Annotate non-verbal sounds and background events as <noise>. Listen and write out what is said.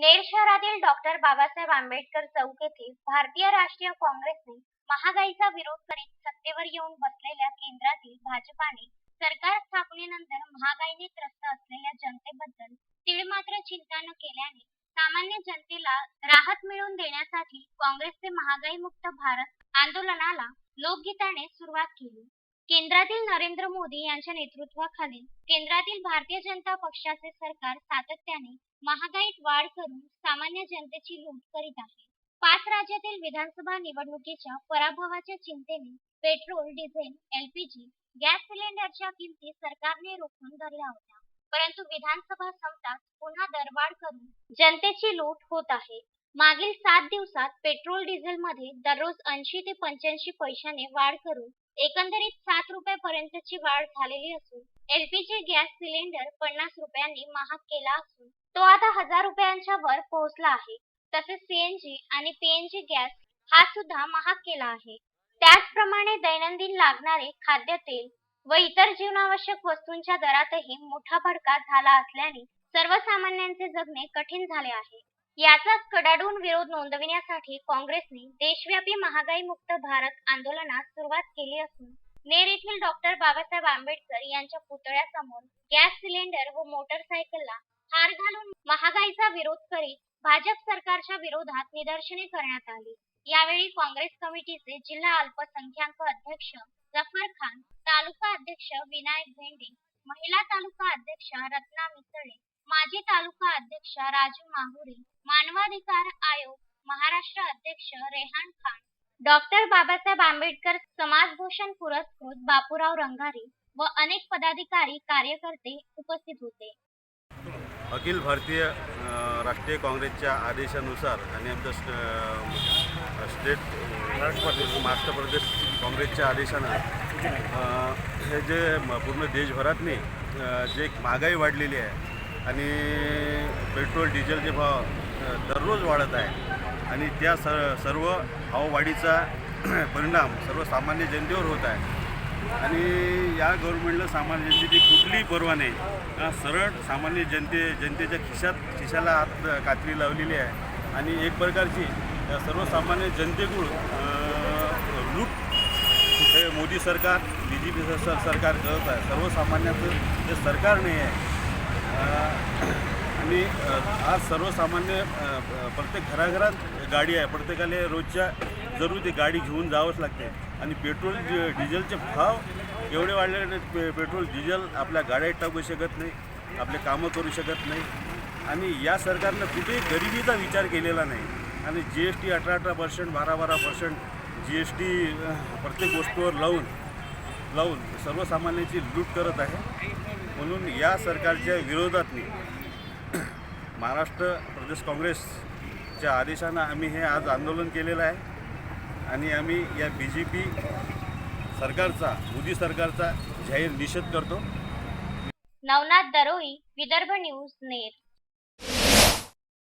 नेर शहरातील डॉक्टर बाबासाहेब आंबेडकर चौक येथे भारतीय राष्ट्रीय काँग्रेसने महागाईचा विरोध करीत सत्तेवर येऊन बसलेल्या केंद्रातील भाजपाने सरकार स्थापनेनंतर महागाईने त्रस्त असलेल्या जनतेबद्दल तीळ मात्र चिंता न केल्याने सामान्य जनतेला राहत मिळवून देण्यासाठी काँग्रेसचे महागाई मुक्त भारत आंदोलनाला लोकगीताने सुरुवात केली. केंद्रातील नरेंद्र मोदी यांच्या नेतृत्वाखालील केंद्रातील भारतीय जनता पक्षाचे सरकार सातत्याने महागाईत वाढ करून सामान्य जनतेची लूट करीत आहे. पाच राज्यातील विधानसभा निवडणुकीच्या पराभवाच्या चिंतेने पेट्रोल डिझेल एलपीजी गॅस सिलेंडरच्या किमती सरकारने रोखून धरल्या होत्या. परंतु विधानसभा संपताच पुन्हा दरवाढ करून जनतेची लूट होत आहे. मागील सात दिवसात पेट्रोल डिझेलमध्ये दररोज ऐंशी ते पंच्याऐंशी पैशाने वाढ करून एकंदरीत सात रुपयापर्यंतची वाढ झालेली असून एलपीजी गॅस सिलेंडर पन्नास रुपयांनी महाग केला असून तो आता हजार रुपयांच्या वर पोहोचला आहे. तसेच सीएनजी आणि पीएनजी गॅस हा सुद्धा महाग केला आहे. त्याचप्रमाणे दैनंदिन लागणारे खाद्यतेल व इतर जीवनावश्यक वस्तूंच्या दरातही मोठा भडका झाला असल्याने सर्वसामान्यांचे जगणे कठीण झाले आहे. याचाच कडाडून विरोध नोंदविण्यासाठी काँग्रेसने देशव्यापी महागाई मुक्त भारत आंदोलनास सुरुवात केली असून नेर येथील डॉक्टर बाबासाहेब आंबेडकर यांच्या पुतळ्यासमोर गॅस सिलेंडर व मोटरसायकलला हार घालून महागाईचा विरोध करीत भाजप सरकारच्या विरोधात निदर्शने करण्यात आली. यावेळी काँग्रेस कमिटीचे जिल्हा अल्पसंख्याक अध्यक्ष जफर खान तालुका अध्यक्ष विनायक भेंडे महिला तालुका अध्यक्ष रत्ना मिसळे माजी तालुका अध्यक्ष राजू माहुरी मानवाधिकार आयोग महाराष्ट्र अध्यक्ष रेहान खान डॉक्टर बाबासाहेब आंबेडकर समाजभूषण पुरस्कृत बापूराव रंगारी व अनेक पदाधिकारी कार्यकर्ते उपस्थित होते. अखिल भारतीय राष्ट्रीय काँग्रेसच्या आदेशानुसार आणि आमच्या स्टेट महाराष्ट्र महाराष्ट्र प्रदेश काँग्रेसच्या आदेशानं हे जे पूर्ण देशभरातनी जे महागाई वाढलेली आहे आणि पेट्रोल डिझेलचे भाव दररोज वाढत आहे. आणि त्या स सर्व भाववाढीचा <clears throat> परिणाम सर्वसामान्य जनतेवर होत आहे. आणि या गव्हर्नमेंटला सामान्य जनतेची कुठलीही पर्वा नाही. सरळ सामान्य जनते जनतेच्या खिशात खिशाला हात कात्री लावलेली आहे. आणि एक प्रकारची सर्वसामान्य जनतेकडून लूट हे मोदी सरकार बी जे पी सरकार करत आहे. सर्वसामान्याचं जे सरकार नाही आहे आणि आज सर्वसामान्य प्रत्येक घराघरात गाडी आहे. प्रत्येकाला रोजच्या जरूर ती गाडी घेऊन जावंच लागते. आणि पेट्रोल डिझेलचे भाव एवढे वाढलेले पे पेट्रोल डिझेल आपल्या गाड्या टाकू शकत नाही आपले कामं करू शकत नाही. आणि या सरकारनं कुठेही गरिबीचा विचार केलेला नाही. आणि जी एस टी अठरा अठरा पर्सेंट बारा बारा पर्सेंट जी एस टी प्रत्येक गोष्टीवर लावून लावून सर्वसामान्यांची लूट करत आहे. म्हणून या सरकारच्या विरोधातनी महाराष्ट्र प्रदेश काँग्रेसच्या आदेशानं आम्ही हे आज आंदोलन केलेलं आहे. आणि आम्ही या बी जे पी सरकारचा मोदी सरकारचा जाहीर निषेध करतो. नवनाथ दरोई विदर्भ न्यूज नेर